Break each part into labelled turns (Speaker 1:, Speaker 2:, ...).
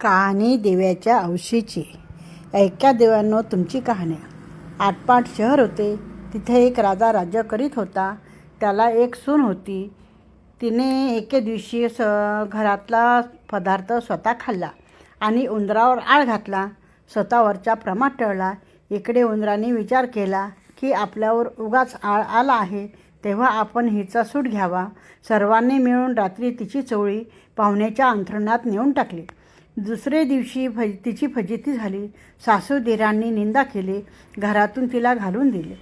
Speaker 1: कहाणी दिव्याच्या औशीची ऐक्या देवांनो तुमची कहाणी. आटपाट शहर होते. तिथे एक राजा राज्य करीत होता. त्याला एक सून होती. तिने एके दिवशी स घरातला पदार्थ स्वतः खाल्ला आणि उंदरावर आळ घातला. स्वतःवरचा प्रमाद टळला. इकडे उंदराने विचार केला की आपल्यावर उगाच आळ आला आहे. तेव्हा आपण हिचा सूट घ्यावा. सर्वांनी मिळून रात्री तिची चोळी पाहुण्याच्या अंथरुणात नेऊन टाकली. दुसरे दिवशी फज तिची फजिती झाली. सासू दिरांनी निंदा केली. घरातून तिला घालून दिले.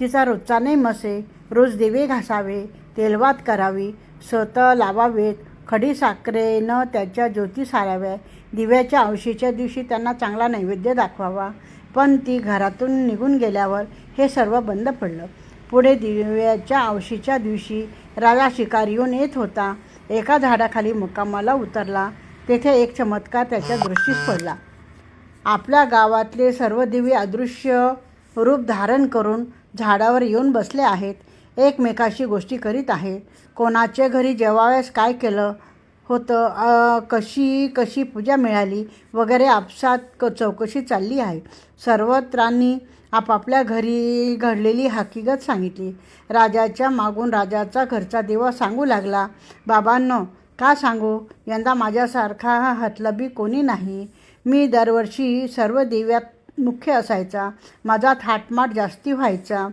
Speaker 1: तिचा रोजचा नेम असे रोज दिवे घासावे तेलवात करावी स्वतः लावावेत खडी साखरेनं त्याच्या ज्योती साराव्या दिव्याच्या औशीच्या दिवशी त्यांना चांगला नैवेद्य दाखवावा. पण ती घरातून निघून गेल्यावर हे सर्व बंद पडलं. पुढे दिव्याच्या औशीच्या दिवशी राजा शिकारी येऊन येत होता. एका झाडाखाली मुक्कामाला उतरला. तेथे एक चमत्कार त्याच्या दृष्टीस पडला. आपल्या गावातले सर्व दिवे अदृश्य रूप धारण करून झाडावर येऊन बसले आहेत. एकमेकाशी गोष्टी करीत आहे कोणाच्या घरी जेवावेस काय केलं होतं कशी कशी पूजा मिळाली वगैरे आपसात क चौकशी चालली आहे. सर्वत्रांनी आपापल्या घरी घडलेली हकीकत सांगितली. राजाच्या मागून राजाचा घरचा दिवा सांगू लागला बाबांनो का सांगू? यंदा माझ्यासारखा हतलबी कोणी नाही. मी दरवर्षी सर्व दिव्यात मुख्य असायचा. माझा थाटमाट जास्ती व्हायचा.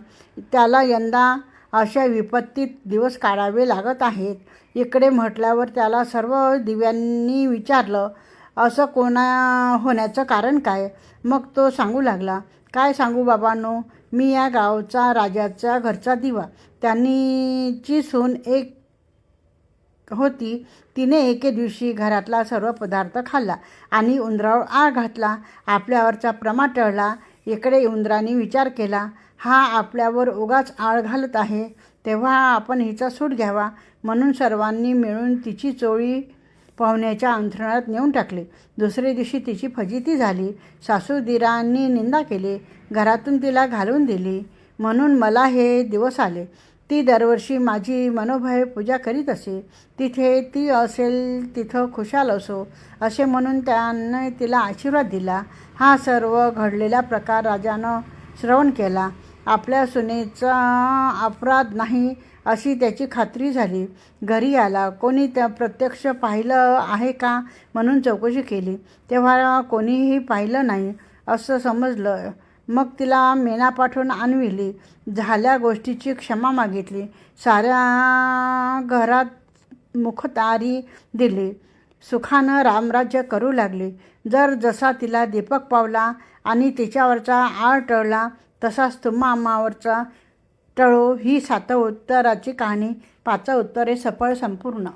Speaker 1: त्याला यंदा अशा विपत्तीत दिवस काढावे लागत आहेत. इकडे म्हटल्यावर त्याला सर्व दिव्यांनी विचारलं असं कोणा होण्याचं कारण काय? मग तो सांगू लागला काय सांगू बाबांनो? मी या गावचा राजाचा घरचा दिवा. त्यांनीची सून एक होती. तिने एके दिवशी घरातला सर्व पदार्थ खाल्ला आणि उंदरावर आळ घातला. आपल्यावरचा प्रमा टळला. इकडे उंदराने विचार केला हा आपल्यावर उगाच आळ घालत आहे. तेव्हा आपण हिचा सूट घ्यावा. म्हणून सर्वांनी मिळून तिची चोळी पाहुण्याच्या अंथरुणात नेऊन टाकली. दुसऱ्या दिवशी तिची फजिती झाली. सासूदिरांनी निंदा केली. घरातून तिला घालून दिली. म्हणून मला हे दिवस आले. ती दरवर्षी माझी मनोभावे पूजा करीत असे. तिथे ती असेल तिथं खुशाल असो असे म्हणून त्याने तिला आशीर्वाद दिला. हा सर्व घडलेला प्रकार राजानं श्रवण केला. आपल्या सुनेचा अपराध नाही अशी त्याची खात्री झाली. घरी आला. कोणी त्या प्रत्यक्ष पाहिलं आहे का म्हणून चौकशी केली. तेव्हा कोणीही पाहिलं नाही असं समजलं. मग तिला मेना पाठवून आणविली. झाल्या गोष्टीची क्षमा मागितली. साऱ्या घरात मुखतारी दिली. सुखानं रामराज्य करू लागली. जर जसा तिला दीपक पावला आणि तिच्यावरचा आळ टळला तसाच तुम्हामावरचा टळो ही सात उत्तराची कहाणी. पाच उत्तरे सफळ संपूर्ण.